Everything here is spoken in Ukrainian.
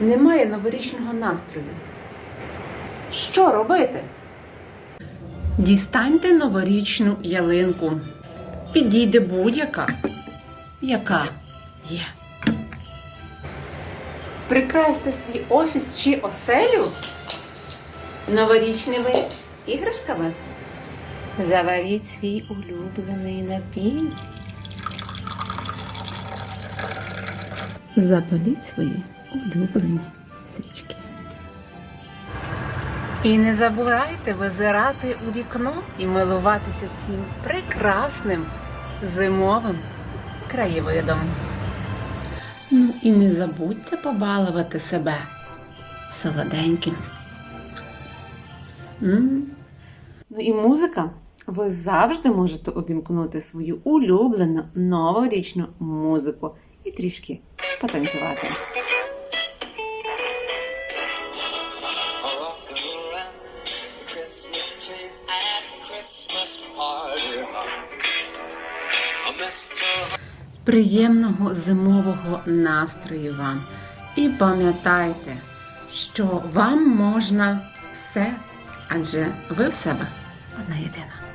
немає новорічного настрою. Що робити? Дістаньте новорічну ялинку. Підійде будь-яка, яка є. Прикрасьте свій офіс чи оселю новорічними іграшками. Заваріть свій улюблений напій. Запаліть свої улюблені свічки. І не забувайте визирати у вікно і милуватися цим прекрасним зимовим краєвидом. Ну і не забудьте побалувати себе солоденьким. М. Ну і музика. Ви завжди можете увімкнути свою улюблену новорічну музику і трішки потанцювати. Christmas tree and Christmas party. Приємного зимового настрою вам. І пам'ятайте, що вам можна все, адже ви в себе одна єдина.